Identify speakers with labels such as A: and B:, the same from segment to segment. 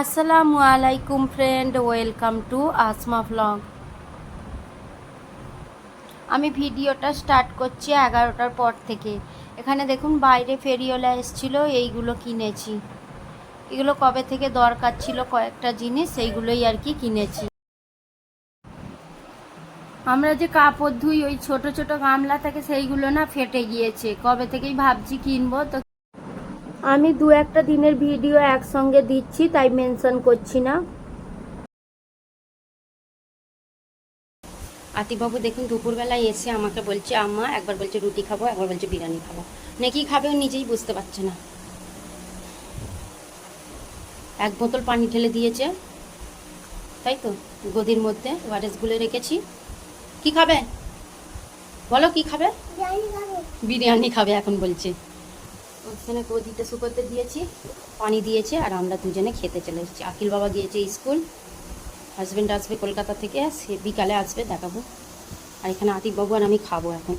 A: আসসালামু আলাইকুম friend welcome to Asma vlog আমি ভিডিওটা স্টার্ট করছি এগারোটার পর থেকে। এখানে দেখুন, বাইরে ফেরিওলা এসছিল, এইগুলো কিনেছি। এগুলো কবে থেকে দরকার ছিল কয়েকটা জিনিস সেইগুলোই আর কি কিনেছি। আমরা যে কাপড় ধুই, ওই ছোট ছোট গামলা থেকে, সেইগুলো না ফেটে গিয়েছে। কবে থেকেই ভাবছি কিনবো, তো আমি দু একটা দিনের ভিডিও একসঙ্গে দিচ্ছি তাই মেনশন করছি না। আতিবাবু দেখুন দুপুরবেলায় এসে আমাকে বলছে আম্মা একবার বলছে রুটি খাব একবার বলছে বিরিয়ানি খাব। নাকি খাবে ও নিজেই বুঝতে পারছে না। এক বোতল পানি ঢেলে দিয়েছে তাই তো গদির মধ্যে ওয়ারেস গুলে রেখেছি। কি খাবে? বলো কি খাবে। বিরিয়ানি খাবে এখন বলছে। ওখানে গদিতে শুকোতে দিয়েছি, পানি দিয়েছে, আর আমরা দুজনে খেতে চলে এসেছি। আকিল বাবা গিয়েছে স্কুল হাজব্যান্ড আসবে কলকাতা থেকে, সে বিকালে আসবে, দেখাবো। আর এখানে আতিকবাবু আর আমি খাব এখন।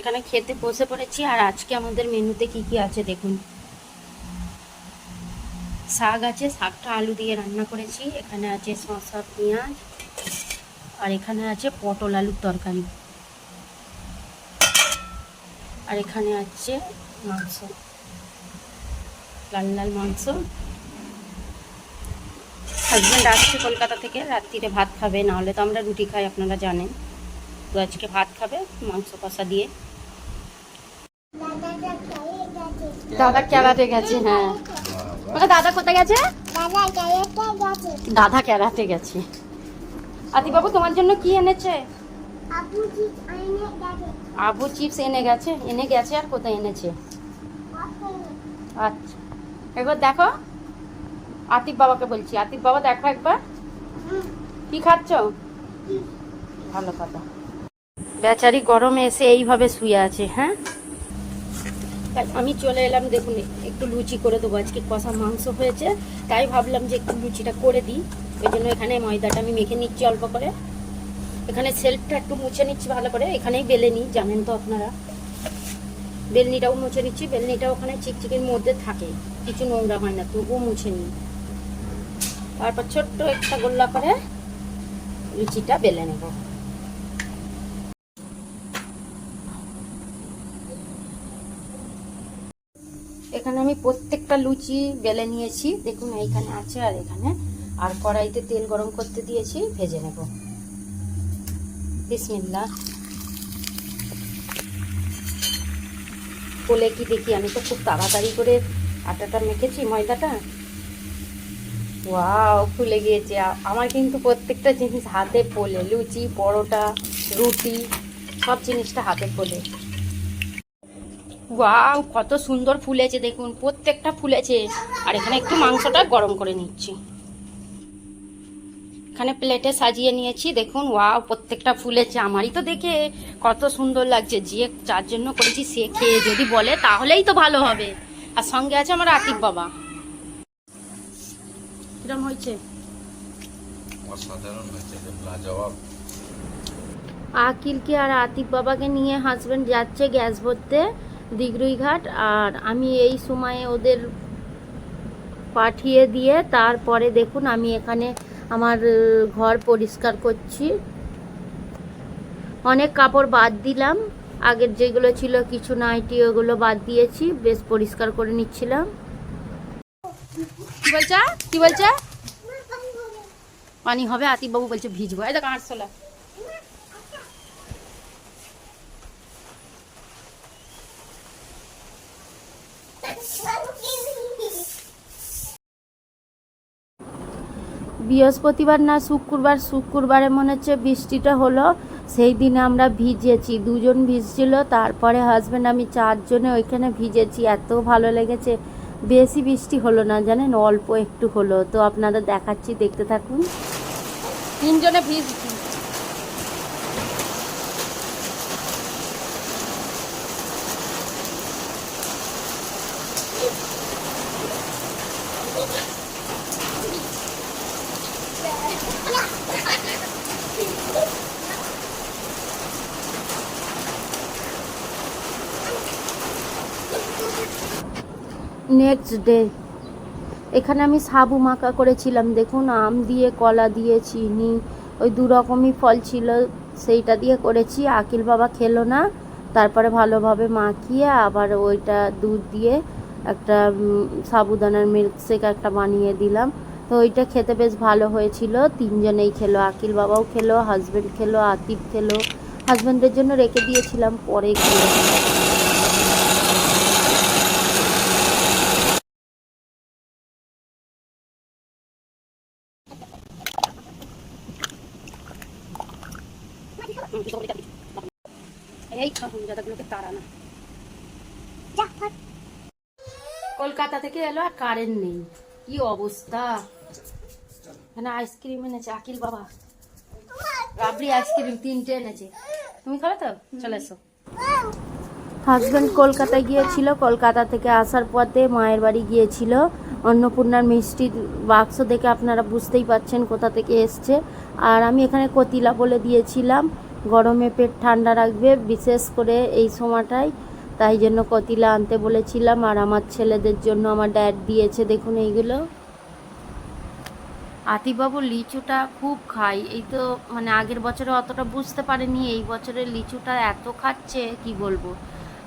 A: এখানে খেতে বসে পড়েছি, আর আজকে আমাদের মেনুতে কি কি আছে দেখুন। শাক আছে, শাকটা আলু দিয়ে রান্না করেছি। এখানে আছে শসা, পেঁয়াজ, আর এখানে আছে পটল আলুর তরকারি। আর এখানে আছে মাংস। লাল লাল মাংস। হাজব্যান্ড আসছে কলকাতা থেকে রাত্রিরে ভাত খাবে নাহলে তো আমরা রুটি খাই আপনারা জানেন। তো আজকে ভাত খাবে মাংস কষা দিয়ে। দাদা ক্যারাটে গেছে হ্যাঁ। ওকে দাদা কোথায় গেছে? দাদা ক্যারাটে গেছে। আতিবাবু তোমার জন্য কি এনেছে? আবু চিপস এনে গেছে। এনে গেছে আর কোথায় এনেছে? আচ্ছা একবার দেখো আতিফ বাবাকে বলছি আতিফ বাবা দেখো একবার। কি খাচ্ছ? ভালো কথা। বেচারি গরমে এসে এইভাবে শুয়ে আছে হ্যাঁ? আমি চলে এলাম দেখুন একটু লুচি করে দেবো। আজকে কষা মাংস হয়েছে তাই ভাবলাম যে একটু লুচিটা করে দিই। ওই জন্য এখানে ময়দাটা আমি মেখে নিচ্ছি অল্প করে। এখানে সেলফটা একটু মুছে নিচ্ছি ভালো করে। এখানেই বেলে নিই, জানেন তো আপনারা। বেলনিটাও মুছে নিচ্ছি বেলনিটা ওখানে চিকচিকের মধ্যে থাকে। কিছু নোংরা হয় না, তবুও মুছে নিই। তারপর ছোট্ট একটা গোল্লা করে লুচিটা বেলে নেব। এখানে আমি প্রত্যেকটা লুচি বেলে নিয়েছি। দেখুন, এইখানে আছে আর এখানে। আর কড়াইতে তেল গরম করতে দিয়েছি, ভেজে নেব। বিসমিল্লা কোলে কি দেখি, আমি তো খুব তাড়াতাড়ি করে আটাটা মেখেছি, ময়দাটা। ওয়াও, ফুলে গিয়েছে। আমার কিন্তু প্রত্যেকটা জিনিস হাতে পোলে লুচি, পরোটা, রুটি, সব জিনিসটা হাতে পোলে ওয়াও, কত সুন্দর ফুলেছে, দেখুন, প্রত্যেকটা ফুলেছে। আর এখানে একটু মাংসটা গরম করে নিচ্ছি। এখানে প্লেটে সাজিয়ে নিয়েছি। দেখুন ওয়াও প্রত্যেকটা ফুলেছে আমারই তো দেখে কত সুন্দর লাগছে। যে যার জন্য করেছি সে খেয়ে যদি বলে তাহলেই তো ভালো হবে। আর সঙ্গে আছে আমার আতিক বাবা। কিরম হয়েছে?
B: অসাধারণ হয়েছে লাজবাব।
A: আকিলকে আর আতিক বাবাকে নিয়ে হাজব্যান্ড যাচ্ছে গ্যাস ভরতে দিগরুই ঘাট আর আমি এই সময়ে ওদের পাঠিয়ে দিয়ে তারপরে দেখুন আমি এখানে আমার ঘর পরিষ্কার করছি। অনেক কাপড় বাদ দিলাম। আগের যেগুলো ছিল কিছু নাইটি, ওগুলো বাদ দিয়েছি। বেশ পরিষ্কার করে নিচ্ছিলাম। কি বলছে? কি বলছে? পানি হবে আতিবাবু বলছে ভিজবো। এই দেখ আটশোলা বৃহস্পতিবার না শুক্রবার, শুক্রবারে মনে হচ্ছে বৃষ্টিটা হলো। সেই দিনে আমরা ভিজেছি, দুজন ভিজছিল, তারপরে হাজব্যান্ড আমি চারজনে ওইখানে ভিজেছি। এত ভালো লেগেছে, বেশি বৃষ্টি হলো না, জানেন, অল্প একটু হলো। তো আপনাদের দেখাচ্ছি, দেখতে থাকুন। তিনজনে ভিজ নেক্সট ডে এখানে আমি সাবু মাখা করেছিলাম, দেখুন, আম দিয়ে, কলা দিয়ে, চিনি, ওই দু রকমই ফল ছিল, সেইটা দিয়ে করেছি। আকিল বাবা খেলো না, তারপরে ভালোভাবে মাখিয়ে আবার ওইটা দুধ দিয়ে একটা সাবুদানার মিল্কশেক একটা বানিয়ে দিলাম। তো ওইটা খেতে বেশ ভালো হয়েছিল, তিনজনেই খেলো, আকিল বাবাও খেলো হাজব্যান্ড খেলো, আতিফ খেলো। হাজব্যান্ডের জন্য রেখে দিয়েছিলাম, পরে খেলো। এই তাড়ানো। কলকাতা থেকে এলো আর কারেন্ট নেই। কি অবস্থা? এখানে আইসক্রিম এনেছে আকিল বাবা। রাবড়ি আইসক্রিম তিনটে এনেছে। তুমি খাবে তো? চলে এসো। হাজব্যান্ড কলকাতায় গিয়েছিল কলকাতা থেকে আসার পথে মায়ের বাড়ি গিয়েছিল। অন্নপূর্ণার মিষ্টির বাক্স দেখে আপনারা বুঝতেই পাচ্ছেন কোথা থেকে এসছে। আর আমি এখানে কতিলা বলে দিয়েছিলাম। গরমে পেট ঠান্ডা রাখবে, বিশেষ করে এই সময়টায়। তাই জন্য কতিলা আনতে বলেছিলাম, আর আমার ছেলেদের জন্য আমার ড্যাড দিয়েছে, দেখুন এইগুলো। আতিবাবু লিচুটা খুব খাই এই তো মানে আগের বছরে অতটা বুঝতে পারেনি, এই বছরে লিচুটা এত খাচ্ছে, কি বলব?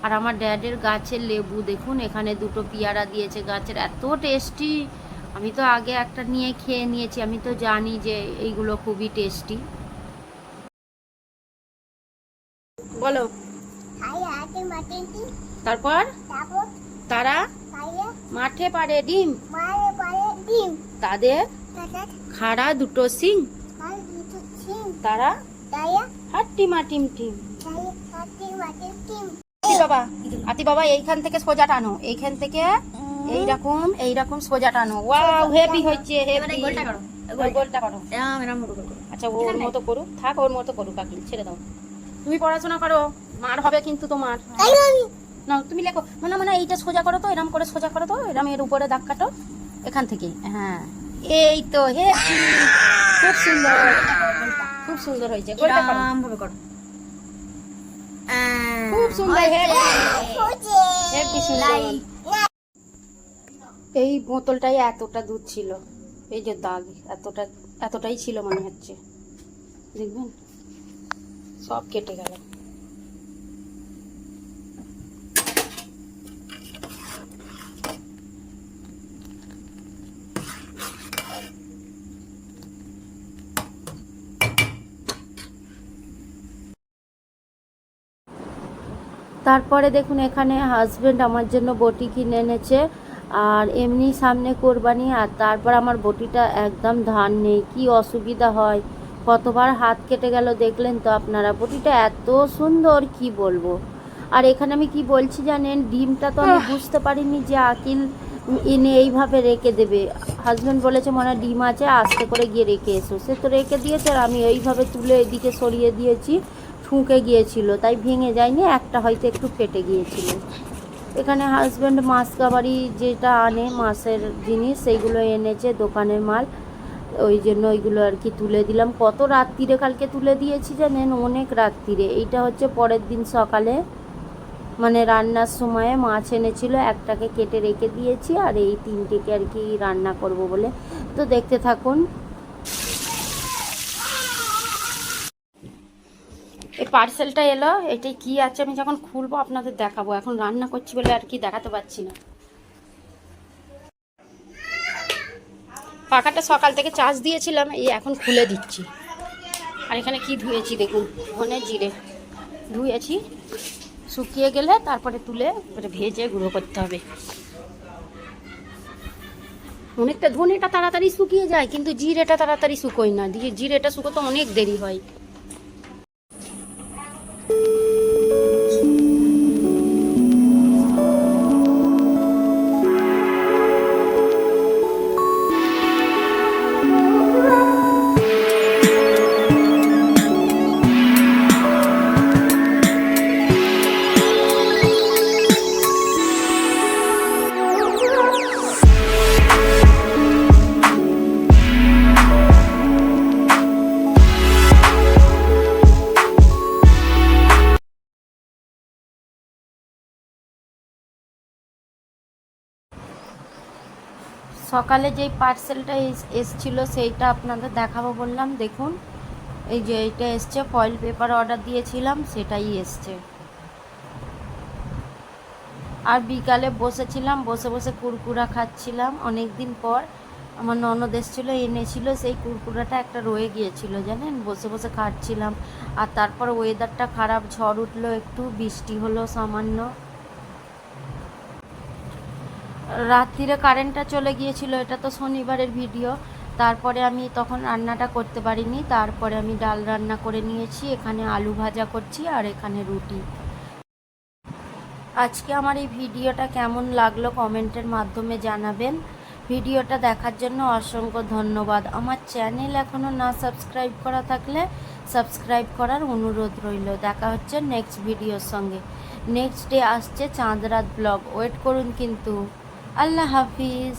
A: আর আমার ড্যাডের গাছের লেবু, দেখুন, এখানে দুটো পেয়ারা দিয়েছে গাছের, এত টেস্টি। আমি তো আগে একটা নিয়ে খেয়ে নিয়েছি, আমি তো জানি যে এইগুলো খুবই টেস্টি। বলো। তারপর? তারা মাঠে পারে ডিম। তাদের খাড়া দুটো সিং তারা হাট্টি মাটিম টিম। বাবা আতি বাবা এইখান থেকে সোজা টানো। এইখান থেকে এইরকম এইরকম সোজা টানো। ওয়াও হেভি হচ্ছে হেভি। গোলটা করো। গোলটা করো। আচ্ছা ওর মতো করুক থাক ওর মতো করুক কাকিল ছেড়ে দাও। তুমি পড়াশোনা করো মার হবে কিন্তু তোমার। না? তুমি লেখো। মানে মানে এইটা সোজা করো তো এরম করে সোজা করো তো এরম এর উপরে দাগ কাটো এখান থেকে। হ্যাঁ। এই তো হে খুব সুন্দর। খুব সুন্দর হয়েছে। গোলটা করো। খুব সুন্দর হে
B: খুঁজে
A: হেভি সুন্দর। এই বোতলটাই এতটা দুধ ছিল। এই যে দাগ এতটা এতটাই ছিল মনে হচ্ছে। দেখবেন? সব কেটে গেল। তারপরে দেখুন, এখানে হাজবেন্ড আমার জন্য বটি কিনে এনেছে, আর এমনি সামনে কোরবানি, আর তারপর আমার বটিটা একদম ধান নেই, কি অসুবিধা হয়? কতবার হাত কেটে গেল দেখলেন তো আপনারা? বটিটা এত সুন্দর কি বলব? আর এখানে আমি কি বলছি জানেন ডিমটা তো আমি বুঝতে পারিনি যে আকিল এনে এইভাবে রেখে দেবে। হাজব্যান্ড বলেছে মনে হয় ডিম আছে আস্তে করে গিয়ে রেখে এসো। সে তো রেখে দিয়েছে আর আমি এইভাবে তুলে এদিকে সরিয়ে দিয়েছি ঠুঁকে গিয়েছিল। তাই ভেঙে যায়নি একটা হয়তো একটু ফেটে গিয়েছিল। এখানে হাজব্যান্ড মাছ কাবারি যেটা আনে মাছের জিনিস সেইগুলো এনেছে দোকানের মাল। ওই জন্য ওইগুলো আর কি তুলে দিলাম। কত রাত্রিরে কালকে তুলে দিয়েছি জানেন? অনেক রাত্রিরে। এইটা হচ্ছে পরের দিন সকালে। মানে রান্নার সময়ে মাছ এনেছিল, একটাকে কেটে রেখে দিয়েছি আর এই তিনটেকে আর কি রান্না করব বলে। তো দেখতে থাকুন। এই পার্সেলটা এলো এটাই কি আছে আমি যখন খুলবো আপনাদের দেখাবো। এখন রান্না করছি বলে আর কি দেখাতে পারছি না। পাখাটা সকাল থেকে চার্জ দিয়েছিলাম, এই এখন খুলে দিচ্ছি। আর এখানে কি ধুয়েছি দেখুন, ধনে জিরে। ধুয়েছি, শুকিয়ে গেলে তারপরে তুলে ভেজে গুঁড়ো করতে হবে। অনেকটা ধনেটা তাড়াতাড়ি শুকিয়ে যায়, কিন্তু জিরেটা তাড়াতাড়ি শুকোয় না। জিরেটা শুকোতে অনেক দেরি হয়। সকালে যেই পার্সেলটা এসছিল সেইটা আপনাদের দেখাবো বললাম, দেখুন। এই যে এইটা এসছে ফয়েল পেপার অর্ডার দিয়েছিলাম, সেটাই এসছে। আর বিকালে বসেছিলাম, বসে বসে কুরকুরা খাচ্ছিলাম। অনেক দিন পর আমার ননদ এসেছিল, এনেছিল, সেই কুরকুরাটা একটা রয়ে গিয়েছিল, জানেন? বসে বসে খাচ্ছিলাম। আর তারপর ওয়েদারটা খারাপ, ঝড় উঠল একটু, বৃষ্টি হলো সামান্য। রাত্রিরে কারেন্টটা চলে গিয়েছিল, এটা তো শনিবারের ভিডিও। তারপরে আমি তখন রান্নাটা করতে পারিনি, তারপরে আমি ডাল রান্না করে নিয়েছি, এখানে আলু ভাজা করছি আর এখানে রুটি। আজকে আমার এই ভিডিওটা কেমন লাগল কমেন্টের মাধ্যমে জানাবেন। ভিডিওটা দেখার জন্য অসংখ্য ধন্যবাদ। আমার চ্যানেল এখনও না সাবস্ক্রাইব করা থাকলে সাবস্ক্রাইব করার অনুরোধ রইল। দেখা হচ্ছে নেক্সট ভিডিওর সঙ্গে। নেক্সট ডে আসছে চাঁদরাত ব্লগ। ওয়েট করুন কিন্তু। আল্লাহ হাফিজ।